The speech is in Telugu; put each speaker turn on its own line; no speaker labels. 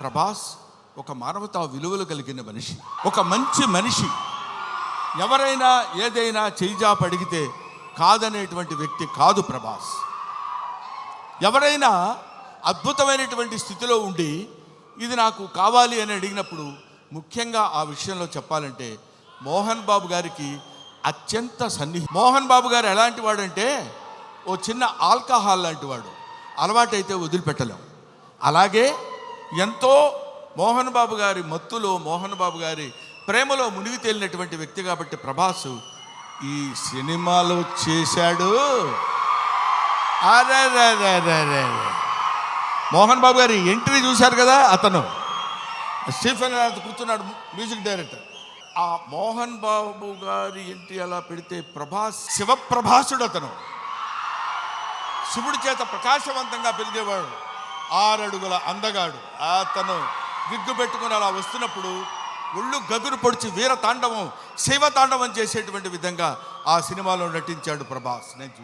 ప్రభాస్ ఒక మానవతా విలువలు కలిగిన మనిషి ఒక మంచి మనిషి. ఎవరైనా ఏదైనా చేయిజాపు అడిగితే కాదనేటువంటి వ్యక్తి కాదు ప్రభాస్. ఎవరైనా అద్భుతమైనటువంటి స్థితిలో ఉండి ఇది నాకు కావాలి అని అడిగినప్పుడు ముఖ్యంగా ఆ విషయంలో చెప్పాలంటే మోహన్ బాబు గారికి అత్యంత సన్నిహి మోహన్ బాబు గారు ఎలాంటి వాడంటే ఓ చిన్న ఆల్కహాల్ లాంటి వాడు. అలవాటైతే వదిలిపెట్టలేం. అలాగే ఎంతో మోహన్ బాబు గారి మత్తులో మోహన్ బాబు గారి ప్రేమలో మునిగి తేలినటువంటి వ్యక్తి కాబట్టి ప్రభాసు ఈ సినిమాలో చేశాడు. అరే మోహన్ బాబు గారి ఎంట్రీ చూశారు కదా అతను. స్టీఫెన్ కూర్చున్నాడు మ్యూజిక్ డైరెక్టర్. ఆ మోహన్ బాబు గారి ఎంట్రీ అలా పెడితే ప్రభాస్ శివప్రభాసుడు అతను. శివుడి చేత ప్రకాశవంతంగా పెరిగేవాడు. ఆరడుగుల అందగాడు. అతను విగ్గు పెట్టుకుని అలా వస్తున్నప్పుడు ఒళ్ళు గగురు పొడిచి వీర తాండవం శివ తాండవం చేసేటువంటి విధంగా ఆ సినిమాలో నటించాడు ప్రభాస్. నేను